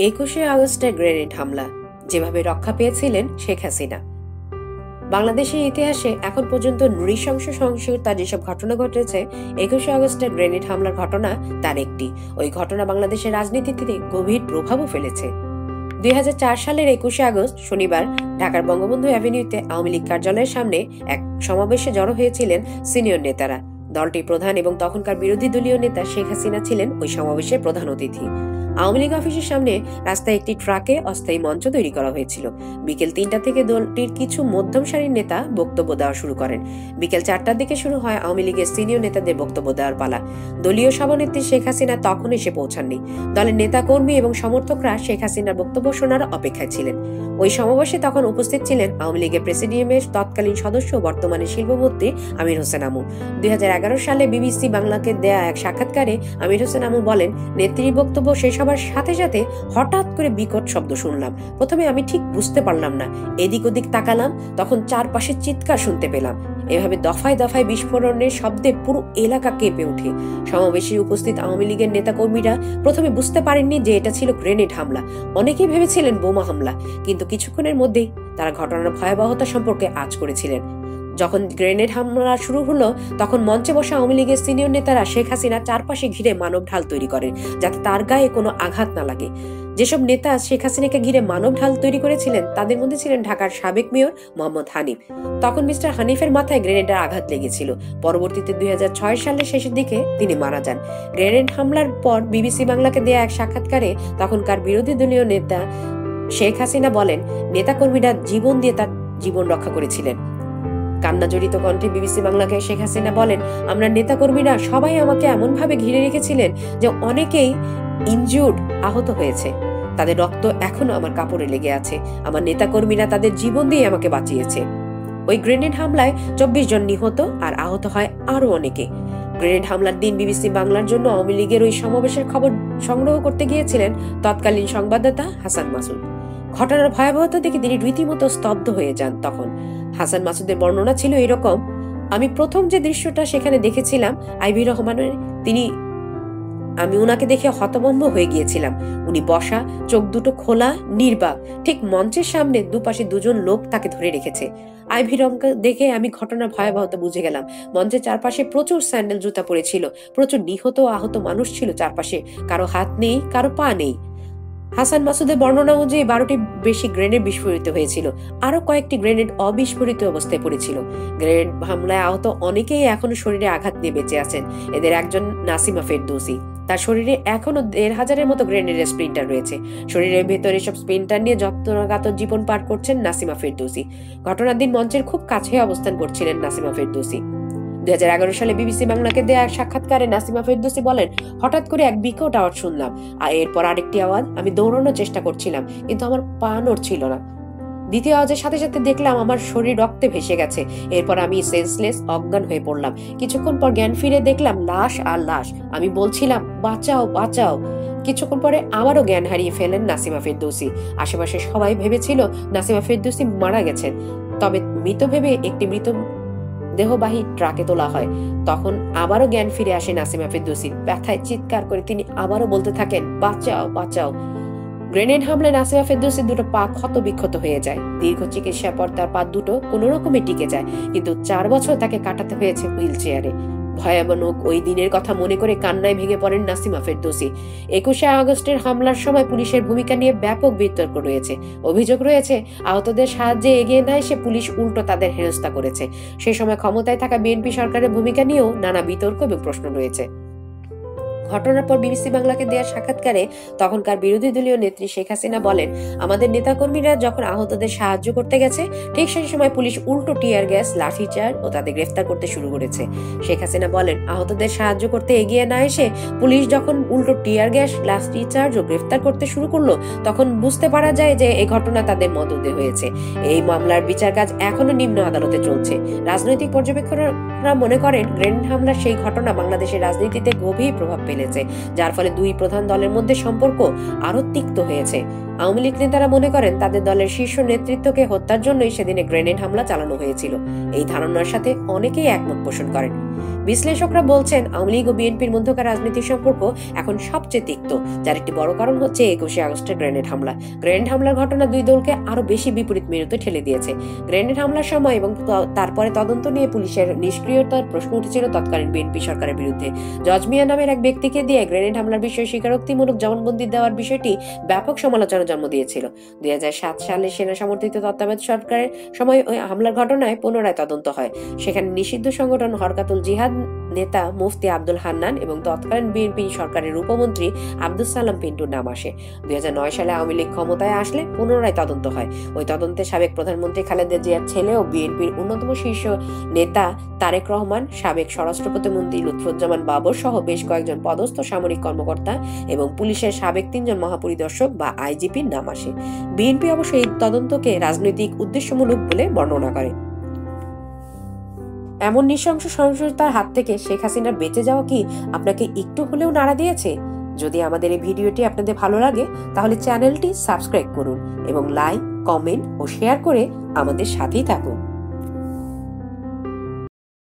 একুশে আগস্টের গ্রেনেড হামলা। যেভাবে রক্ষা পেয়েছিলেন শেখ হাসিনা। বাংলাদেশের ইতিহাসে এখন পর্যন্ত নৃশংস সহিংসতার যেসব ঘটনা ঘটেছে, একুশে আগস্টের গ্রেনেড হামলার ঘটনা তার একটি। ওই ঘটনা বাংলাদেশের রাজনীতিতে গভীর প্রভাবও ফেলেছে। দুই হাজার চার সালের একুশে আগস্ট, শনিবার, ঢাকার বঙ্গবন্ধু অ্যাভিনিউতে আওয়ামী লীগ কার্যালয়ের সামনে এক সমাবেশে জড়ো হয়েছিলেন সিনিয়র নেতারা। দলটির প্রধান এবং তখনকার বিরোধী দলীয় নেতা শেখ হাসিনা ছিলেন ওই সমাবেশের প্রধান অতিথি। আওয়ামী লীগ অফিসের সামনে রাস্তায় একটি ট্রাকে অস্থায়ী মঞ্চ তৈরি করা হয়েছিল। বিকেল তিনটা থেকে দলটির কিছু মধ্যম সারির নেতা বক্তব্য দেওয়া শুরু করেন। বিকেল চারটার দিকে শুরু হয় আওয়ামী লীগের সিনিয়র নেতাদের বক্তব্য দেওয়ার পালা। দলীয় সভানেত্রী শেখ হাসিনা তখন এসে পৌঁছাননি। দলের নেতা কর্মী এবং সমর্থকরা শেখ হাসিনার বক্তব্য শোনার অপেক্ষায় ছিলেন। ওই সমাবেশে তখন উপস্থিত ছিলেন আওয়ামী লীগের প্রেসিডিয়ামের তৎকালীন সদস্য বর্তমানে শিল্পমন্ত্রী আমির হোসেন আমু। দুই হাজার এগারো সালে বিবিসি বাংলাকে দেয়া এক সাক্ষাৎকারে আমির হোসেন আমু বলেন, নেত্রীর বক্তব্য শেষ হবার সাথে সাথে হঠাৎ করে বিকট শব্দ শুনলাম। প্রথমে আমি ঠিক বুঝতে পারলাম না। এদিক ওদিক তাকালাম, তখন চারপাশে চিৎকার শুনতে পেলাম। এভাবে দফায় দফায় বিস্ফোরণের শব্দে পুরো এলাকা কেঁপে ওঠে। সমাবেশে উপস্থিত আওয়ামী লীগের নেতাকর্মীরা প্রথমে বুঝতে পারেননি যে এটা ছিল গ্রেনেড হামলা। অনেকেই ভেবেছিলেন বোমা হামলা, কিন্তু কিছুক্ষণের মধ্যেই তারা ঘটনার ভয়াবহতা সম্পর্কে আজ করেছিলেন। যখন গ্রেনেড হামলা শুরু হলো, তখন মঞ্চে বসে আওয়ামী লীগের সিনিয়র নেতারা শেখ হাসিনা চারপাশে ঘিরে মানব ঢাল তৈরি করেন, যাতে তার গায়ে কোনো আঘাত না লাগে। যেসব নেতা শেখ হাসিনাকে ঘিরে মানব ঢাল তৈরি করেছিলেন, তাদের মধ্যে ছিলেন ঢাকার সাবেক মেয়র মোহাম্মদ হানিফ। তখন মিস্টার হানিফের মাথায় গ্রেনেডের আঘাত লেগেছিল। পরবর্তীতে দুই হাজার ছয় সালের শেষের দিকে তিনি মারা যান। গ্রেনেড হামলার পর বিবিসি বাংলাকে দেয়া এক সাক্ষাৎকারে তখনকার বিরোধী দলীয় নেতা শেখ হাসিনা বলেন, নেতাকর্মীরা জীবন দিয়ে তার জীবন রক্ষা করেছিলেন। কান্না জড়িত কণ্ঠে বিবিসি বাংলাকে শেখ হাসিনা বলেন, আমরা নেতাকর্মীরা সবাই আমাকে এমন ভাবে ঘিরে রেখেছিলেন যে অনেকেই ইনজুর্ড আহত হয়েছে। তাদের রক্ত এখনও আমার কাপড়ে লেগে আছে। আমার নেতাকর্মীরা তাদের জীবন দিয়ে আমাকে বাঁচিয়েছে। ওই গ্রেনেড হামলায় চব্বিশ জন নিহত আর আহত হয় আরও অনেকে। গ্রেনেড হামলার দিন বিবিসি বাংলার জন্য আওয়ামী লীগের ওই সমাবেশের খবর সংগ্রহ করতে গিয়েছিলেন তৎকালীন সংবাদদাতা হাসান মাসুদ। ঘটনার ভয়াবহতা দেখে তিনি রীতিমতো স্তব্ধ হয়ে যান তখন। হাসান মাসুদের বর্ণনা ছিল এরকম, আমি প্রথম যে দৃশ্যটা সেখানে দেখেছিলাম আইভি রহমানের তিনি, আমি ওনাকে দেখে হতভম্ব হয়ে গিয়েছিলাম। উনি বসা, চোখ দুটো খোলা, নির্বাক, ঠিক মঞ্চের সামনে দুপাশে দুজন লোক তাকে ধরে রেখেছে। আইভি রমকে দেখে আমি ঘটনার ভয়াবহতা বুঝে গেলাম। মঞ্চের চারপাশে প্রচুর স্যান্ডেল জুতা পড়েছিল, প্রচুর নিহত আহত মানুষ ছিল চারপাশে। কারও হাত নেই, কারও পা নেই। হাসান মাসুদের বর্ণনা অনুযায়ী বারোটি বেশি গ্রেনেড বিস্ফোরিত হয়েছিল। আরও কয়েকটি গ্রেনেড অবিস্ফোরিত অবস্থায় পড়েছিল। গ্রেনেড হামলায় আহত অনেকেই এখনও শরীরে আঘাত নিয়ে বেঁচে আছেন। এদের একজন নাসিমা ফেরদৌসি। তার শরীরে এখনও দেড় হাজারের মতো গ্রেনেডের স্প্রিন্টার রয়েছে। শরীরের ভেতরে সব স্প্রিন্টার নিয়ে যত্নগাত জীবন পার করছেন নাসিমা ফেরদৌসি। ঘটনার দিন মঞ্চের খুব কাছে অবস্থান করছিলেন নাসিমা ফেরদৌসি। দুই সালে বিবিসি বাংলাকে দেয়া এক সাক্ষাৎকারে নাসিমা ফেরদৌসি বলেন, হঠাৎ করে এক বিকট আওয়াজ শুনলাম। আর এরপর আরেকটি আওয়াজ আমি দৌড়ানোর চেষ্টা করছিলাম, কিন্তু আমার পা নড়ছিল না। দ্বিতীয় আওয়াজের সাথে সাথে দেখলাম আমার শরীর রক্তে ভেসে গেছে। এরপর আমি সেন্সলেস অজ্ঞান হয়ে পড়লাম। কিছুক্ষণ পর জ্ঞান ফিরে দেখলাম, লাশ আর লাশ। আমি বলছিলাম, বাঁচাও বাঁচাও। কিছুক্ষণ পরে আবারও জ্ঞান হারিয়ে ফেলেন নাসিমা ফেরদৌসি। আশেপাশে সবাই ভেবেছিল নাসিমা ফেরদৌসি মারা গেছেন। তবে মৃত ভেবে একটি মৃত দেহবাহী ট্রাকে তোলা হয়। তখন আবারও জ্ঞান ফিরে আসে নাসিমা ফেরদৌসির ব্যথায় চিৎকার করে তিনি আবারও বলতে থাকেন, বাঁচাও বাঁচাও। গ্রেনেড হামলায় নাসিমা ফেরদৌসির দুটো পা ক্ষত বিক্ষত হয়ে যায়। দীর্ঘ চিকিৎসার পর তার পা দুটো কোনো রকমে টিকে যায়। কিন্তু চার বছর তাকে কাটাতে হয়েছে হুইল চেয়ারে। ভয়াবনক ওই দিনের কথা মনে করে কান্নায় ভেঙে পড়েন নাসিমা ফেরদৌসি। একুশে আগস্টের হামলার সময় পুলিশের ভূমিকা নিয়ে ব্যাপক বিতর্ক রয়েছে। অভিযোগ রয়েছে, আহতদের সাহায্যে এগিয়ে নেয় সে পুলিশ উল্টো তাদের হেনস্থা করেছে। সে সময় ক্ষমতায় থাকা বিএনপি সরকারের ভূমিকা নিয়েও নানা বিতর্ক এবং প্রশ্ন রয়েছে। ঘটনার পর বিবিসি বাংলাকে দেওয়া সাক্ষাৎকারে তখনকার বিরোধী দলীয় নেত্রী শেখ হাসিনা বলেন, আমাদের নেতাকর্মীরা যখন আহতদের সাহায্য করতে গেছে, ঠিক সেই সময় পুলিশ উল্টো টিয়ার গ্যাস লাঠিচার ও তাদের গ্রেফতার করতে শুরু করেছে। শেখ হাসিনা বলেন, আহতদের সাহায্য করতে এগিয়ে না এসে পুলিশ যখন উল্টো টিয়ার গ্যাস লাঠিচার্জ ও গ্রেফতার করতে শুরু করল, তখন বুঝতে পারা যায় যে এই ঘটনা তাদের মদদে হয়েছে। এই মামলার বিচার কাজ এখনও নিম্ন আদালতে চলছে। রাজনৈতিক পর্যবেক্ষকরা মনে করেন, গ্রেনেড হামলার সেই ঘটনা বাংলাদেশের রাজনীতিতে গভীর প্রভাব ফেলে ফেলেছে যার ফলে দুই প্রধান দলের মধ্যে সম্পর্ক আরও তিক্ত হয়েছে। আওয়ামী লীগ নেতারা মনে করেন তাদের দলের শীর্ষ নেতৃত্বকে হত্যার জন্যই সেদিনে গ্রেনেড হামলা চালানো হয়েছিল। এই ধারণার সাথে অনেকেই একমত পোষণ করেন। বিশ্লেষকরা বলছেন, আওয়ামী লীগ ও বিএনপির মধ্যকার রাজনৈতিক সম্পর্ক এখন সবচেয়ে তিক্ত, যার একটি বড় কারণ হচ্ছে একুশে আগস্টের গ্রেনেড হামলা। গ্রেনেড হামলার ঘটনা দুই দলকে আরও বেশি বিপরীত মেরুতে ঠেলে দিয়েছে। গ্রেনেড হামলার সময় এবং তারপরে তদন্ত নিয়ে পুলিশের নিষ্ক্রিয়তার প্রশ্ন উঠেছিল তৎকালীন বিএনপি সরকারের বিরুদ্ধে। জজ মিয়া নামের এক ব্যক্তিকে দিয়ে গ্রেনেড হামলার বিষয়ে স্বীকারোক্তিমূলক জবানবন্দি দেওয়ার বিষয়টি ব্যাপক সমালোচনা জন্ম দিয়েছিল। দুই হাজার সাত সালে সেনা সমর্থিত তত্ত্বাবধায়ক সরকারের সময় ওই হামলার ঘটনায় পুনরায় তদন্ত হয়। সেখানে নিষিদ্ধ সংগঠন হরকাতুল জিহাদ নেতা মুফতি আব্দুল হান্নান এবং তৎকালীন বিএনপি সরকারের উপমন্ত্রী আব্দুল সালাম পিন্টুর নাম আসে। দুই হাজার নয় সালে আওয়ামী লীগ ক্ষমতায় আসলে পুনরায় তদন্ত হয়। ওই তদন্তে সাবেক প্রধানমন্ত্রী খালেদা জিয়ার ছেলে ও বিএনপির অন্যতম শীর্ষ নেতা তারেক রহমান, সাবেক স্বরাষ্ট্র প্রতিমন্ত্রী লুৎফুজ্জামান বাবর সহ বেশ কয়েকজন পদস্থ সামরিক কর্মকর্তা এবং পুলিশের সাবেক তিনজন মহাপরিদর্শক বা আইজিপির নাম আসে। বিএনপি অবশ্য এই তদন্তকে রাজনৈতিক উদ্দেশ্যমূলক বলে বর্ণনা করে। এমন নৃশংস সহিংসতার হাত থেকে শেখ হাসিনার বেঁচে যাওয়া কি আপনাকে একটু হলেও নাড়া দিয়েছে? যদি আমাদের এই ভিডিওটি আপনাদের ভালো লাগে, তাহলে চ্যানেলটি সাবস্ক্রাইব করুন এবং লাইক, কমেন্ট ও শেয়ার করে আমাদের সাথেই থাকুন।